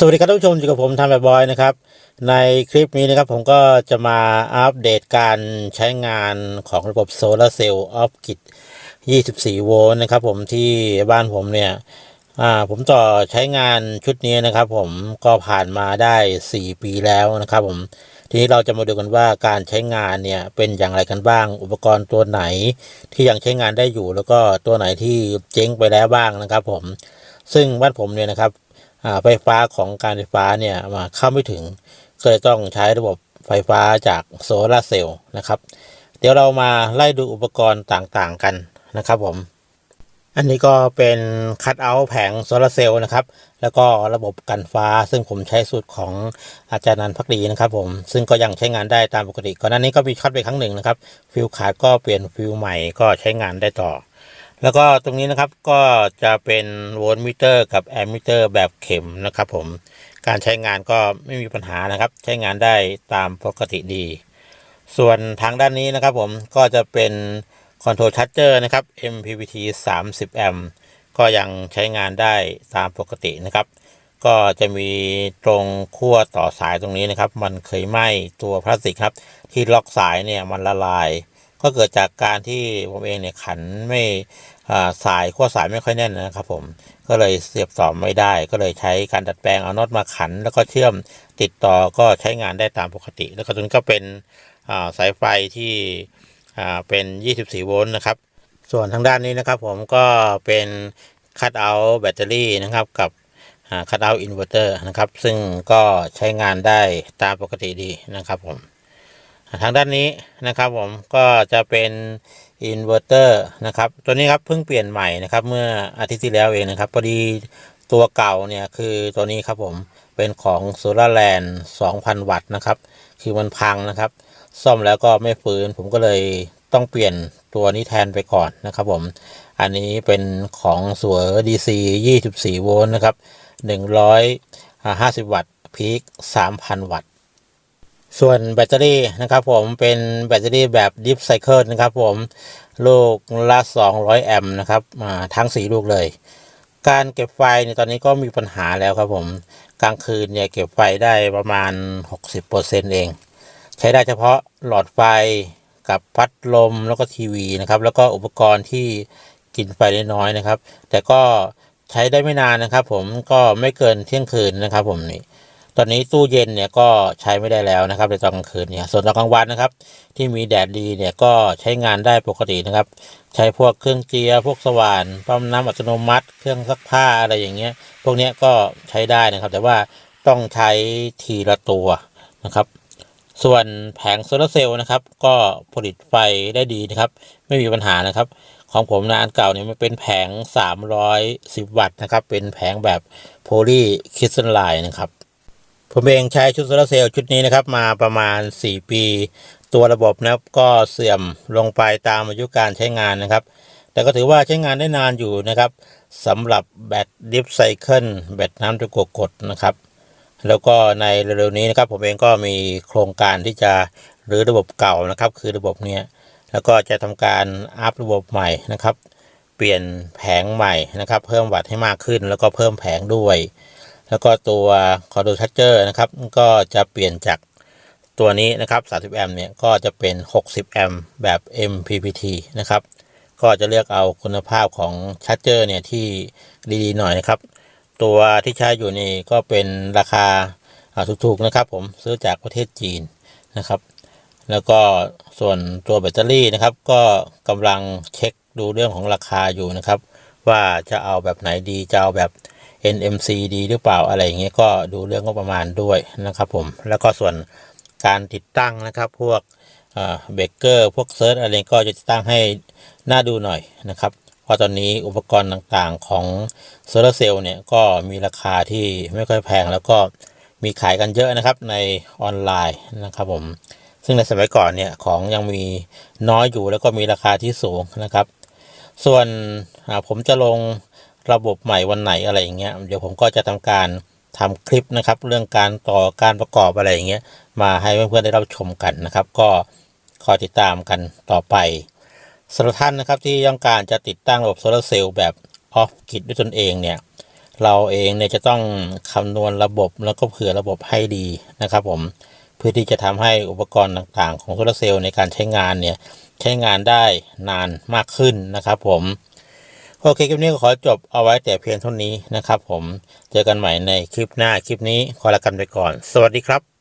สวัสดีครับท่านผู้ชมอยู่กับผมทำแบบบอยนะครับ ในคลิปนี้นะครับผมก็จะมาอัปเดตการใช้งานของระบบโซลาร์เซลล์ออฟกิด24 โวลต์นะครับผมที่บ้านผมเนี่ยผมต่อใช้งานชุดนี้นะครับผมก็ผ่านมาได้ 4 ปีแล้วนะครับผมทีนี้เราจะมาดูกันว่าการใช้งานเนี่ยเป็นอย่างไรกันบ้าง อุปกรณ์ตัวไหนที่ยังใช้งานได้อยู่ แล้วก็ตัวไหนที่เจ๊งไปแล้วบ้างนะครับผมซึ่งบ้านผมเนี่ยนะครับ ไฟฟ้าของการไฟฟ้าเนี่ยมาเข้าไม่ถึง ก็เลยต้องใช้ระบบไฟฟ้าจากโซลาเซลล์นะครับ เดี๋ยวเรามาไล่ดูอุปกรณ์ต่างๆกันนะครับผมอันนี้ก็เป็นคัตเอาท์แผงโซลาเซลล์นะครับ แล้วก็ระบบกันฟ้า ซึ่งผมใช้สูตรของอาจารย์นันพักดีนะครับผม ซึ่งก็ยังใช้งานได้ตามปกติ ก่อนหน้านี้ก็มีช็อตไปครั้งหนึ่งนะครับ ฟิวขาดก็เปลี่ยนฟิวใหม่ก็ใช้งานได้ต่อ แล้วก็ตรงนี้นะครับก็จะเป็นโวลต์มิเตอร์กับแอมมิเตอร์แบบเข็มนะครับผมการใช้งานก็ไม่มีปัญหานะครับ ใช้งานได้ตามปกติดี ส่วนทางด้านนี้นะครับผมก็จะเป็นคอนโทรลชัตเจอร์นะครับ MPPT 30แอมป์ก็ยังใช้งานได้ตามปกตินะครับ ก็จะมีตรงขั้วต่อสายตรงนี้นะครับ มันเคยไหม้ตัวพลาสติกครับ ที่ล็อกสายเนี่ยมันละลาย ก็เกิดจากการที่ผมเองเนี่ยขันไม่ สายขั้วสายไม่ค่อยแน่นนะครับผมก็เลยเสียบต่อไม่ได้ ก็เลยใช้การดัดแปลงเอาน็อตมาขัน แล้วก็เชื่อมติดต่อก็ใช้งานได้ตามปกติ แล้วก็ตัวนี้ก็เป็นสายไฟที่เป็น 24 โวลต์นะครับ ส่วนทางด้านนี้นะครับผมก็เป็นคัตเอาแบตเตอรี่นะครับกับคัตเอาอินเวอร์เตอร์นะครับ ซึ่งก็ใช้งานได้ตามปกติดีนะครับผม ทางด้านนี้นะครับผมก็จะเป็นอินเวอร์เตอร์นะครับตัวนี้ครับเพิ่งเปลี่ยนใหม่นะครับเมื่ออาทิตย์ที่แล้วเองนะครับพอดีตัวเก่าเนี่ยคือตัวนี้ครับผมเป็นของ s o l a r l a n d 2,000 วัตต์นะครับคือมันพังนะครับ ซ่อมแล้วก็ไม่ฟื้นผมก็เลยต้องเปลี่ยนตัวนี้แทนไปก่อนนะครับผมอันนี้เป็นของสัว DC 24 โวลต์นะครับ 150 วัตต์พีค3,000 วัตต์ ส่วนแบตเตอรี่นะครับผมเป็นแบตเตอรี่แบบดิฟไซเคิลนะครับผมลูกละ 200 แอมป์นะครับทั้ง 4 ลูกเลย การเก็บไฟในยตอนนี้ก็มีปัญหาแล้วครับผมกลางคืนเนี่ยเก็บไฟได้ประมาณ 60%เอง ใช้ได้เฉพาะหลอดไฟกับพัดลมแล้วก็ทีวีนะครับ แล้วก็อุปกรณ์ที่กินไฟได้น้อยนะครับ แต่ก็ใช้ได้ไม่นานนะครับ ผมก็ไม่เกินเที่ยงคืนนะครับผมนี่ ตอนนี้ตู้เย็นเนี่ยก็ใช้ไม่ได้แล้วนะครับในตอนกลางคืนเนี่ยส่วนตอนกลางวันนะครับ ที่มีแดดดีเนี่ยก็ใช้งานได้ปกตินะครับ ใช้พวกเครื่องเจียพวกสว่านปั๊มน้ำอัตโนมัติ เครื่องซักผ้าอะไรอย่างเงี้ย พวกเนี้ยก็ใช้ได้นะครับ แต่ว่าต้องใช้ทีละตัวนะครับส่วนแผงโซลาร์เซลล์นะครับ ก็ผลิตไฟได้ดีนะครับ ไม่มีปัญหานะครับ ของผมนะอันเก่าเนี่ยมันเป็นแผง 310 วัตต์นะครับ เป็นแผงแบบโพลีคริสตัลไลน์นะครับ ผมเองใช้ชุดโซลาเซลล์ชุดนี้นะครับ มาประมาณ 4 ปี ตัวระบบนะครับก็เสื่อมลงไปตามอายุการใช้งานนะครับ แต่ก็ถือว่าใช้งานได้นานอยู่นะครับสำหรับแบตดิฟไซเคิลแบตน้ำตะกัวกดนะครับ แล้วก็ในเร็วๆนี้นะครับ ผมเองก็มีโครงการที่จะรื้อระบบเก่านะครับ คือระบบเนี้ยแล้วก็จะทำการอัพระบบใหม่นะครับ เปลี่ยนแผงใหม่นะครับ เพิ่มวัตต์ให้มากขึ้น แล้วก็เพิ่มแผงด้วย แล้วก็ตัวคอร์ดชั r เจอร์นะครับ ก็จะเปลี่ยนจากตัวนี้นะครับ 30 แอมป์เนี่ย ก็จะเป็น 60 แอมป์แบบ MPPT นะครับ ก็จะเลือกเอาคุณภาพของชั r เจอร์เนี่ยที่ดีๆหน่อยนะครับ ตัวที่ใช้อยู่นี่ก็เป็นราคาถูกๆนะครับ ผมซื้อจากประเทศจีนนะครับ แล้วก็ส่วนตัวแบตเตอรี่นะครับ ก็กำลังเช็คดูเรื่องของราคาอยู่นะครับ ว่าจะเอาแบบไหนดีจะเอาแบบ NMC ดีหรือเปล่าอะไรอย่างเงี้ยก็ดูเรื่องงบประมาณด้วยนะครับผมแล้วก็ส่วนการติดตั้งนะครับพวกเบเกอร์พวกเซิร์ชอะไรก็จะติดตั้งให้น่าดูหน่อยนะครับเพราะตอนนี้อุปกรณ์ต่างๆของโซลาเซลล์เนี่ยก็มีราคาที่ไม่ค่อยแพงแล้วก็มีขายกันเยอะนะครับในออนไลน์นะครับผมซึ่งในสมัยก่อนเนี่ยของยังมีน้อยอยู่แล้วก็มีราคาที่สูงนะครับ ส่วนผมจะลง ระบบใหม่วันไหนอะไรอย่างเงี้ยเดี๋ยวผมก็จะทำการทำคลิปนะครับ เรื่องการต่อการประกอบอะไรอย่างเงี้ยมาให้เพื่อนๆได้รับชมกันนะครับ ก็คอยติดตามกันต่อไปสำหรับท่านนะครับที่ต้องการจะติดตั้งระบบโซลาร์เซลล์แบบออฟกิดด้วยตนเองเนี่ยเราเองเนี่ยจะต้องคำนวณระบบแล้วก็เผื่อระบบให้ดีนะครับผมเพื่อที่จะทำให้อุปกรณ์ต่างๆ ของโซลาร์เซลล์ในการใช้งานเนี่ยใช้งานได้นานมากขึ้นนะครับผม โอเคคลิปนี้ก็ขอจบเอาไว้แต่เพียงเท่านี้นะครับผมเจอกันใหม่ในคลิปหน้าคลิปนี้ขอลากันไปก่อน สวัสดีครับ